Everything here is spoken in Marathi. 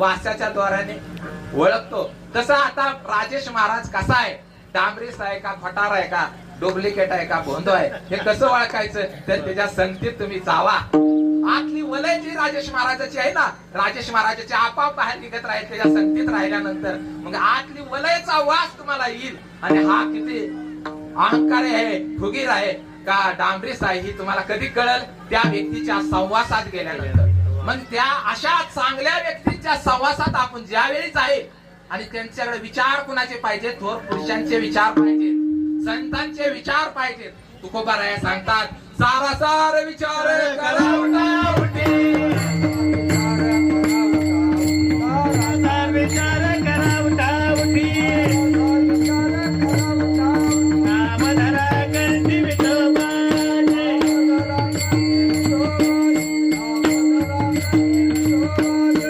वासाच्या द्वाराने ओळखतो. तसं आता राजेश महाराज कसा आहे? डांबरीस आहे का फटार आहे का डुप्लिकेट आहे का भोंदो आहे हे कसं ओळखायचं? तर त्याच्या संगतीत तुम्ही जावा. आतली वलय जी राजेश महाराजाची आहे ना राजेश महाराजाची आपाप बाहेर निघत राहील त्याच्या संगतीत राहिल्यानंतर मग आतली वलयचा वास तुम्हाला येईल. आणि हा किती अहंकार आहे फुगीर आहे का डांबरीस आहे ही तुम्हाला कधी कळल? त्या व्यक्तीच्या संवासात गेल्यानंतर. मग त्या अशा चांगल्या व्यक्ती आपण ज्यावेळीच आहे आणि त्यांच्याकडे विचार कुणाचे पाहिजे थोर पुरुषांचे विचार पाहिजे संतांचे विचार पाहिजेत. तुकोबा राया सांगतात सारा सार विचार करा उठा उठी.